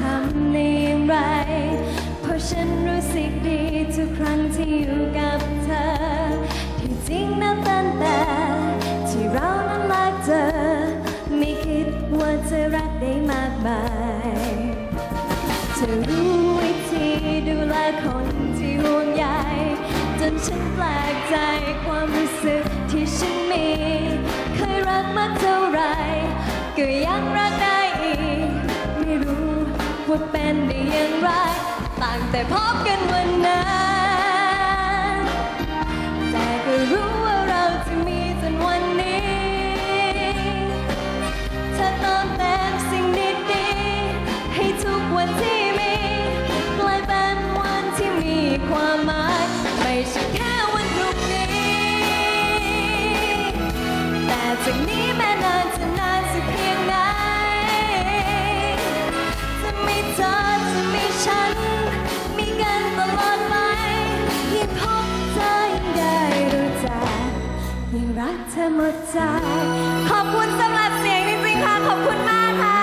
ทำในอย่างไร เพราะฉันรู้สึกดีทุกครั้งที่อยู่กับเธอ ที่จริงนับตั้งแต่ที่เรานั้นรักเธอ ไม่คิดว่าจะรักได้มากมายเธอรู้วิธีดูแลคนที่ห่วงใยจนฉันแปลกใจความรู้สึกที่ฉันมี เคยรักมากเท่าไหรก็ยังรัก ว่าเป็นได้อย่างไรตั้งแต่พบกันวันนั้นแต่ก็รู้ว่าเราจะมีจนวันนี้เธอเติมเต็มสิ่งดีๆให้ทุกวันที่มีกลายเป็นวันที่มีความหมาย ไม่ใช่แค่วันพรุ่งนี้ แต่จากนี้แม้นานจะนาน รักเธอหมดใจ ขอบคุณสำหรับเสียงจริงๆค่ะ ขอบคุณมากค่ะ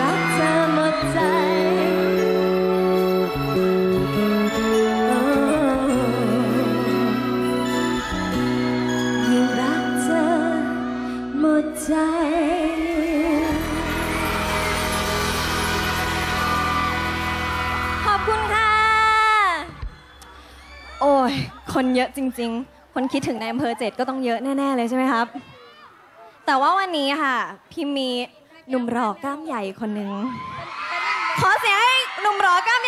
รักเธอหมดใจยิ่งรักเธอหมดใจ โอ้ย คนเยอะจริง ๆ คนคิดถึงในอำเภอเจ็ดก็ต้องเยอะแน่ ๆ เลยใช่ไหมครับ แต่ว่าวันนี้ค่ะพี่มีหนุ่มหล่อกล้ามใหญ่คนหนึ่งขอเสียงให้หนุ่มหล่อกล้าม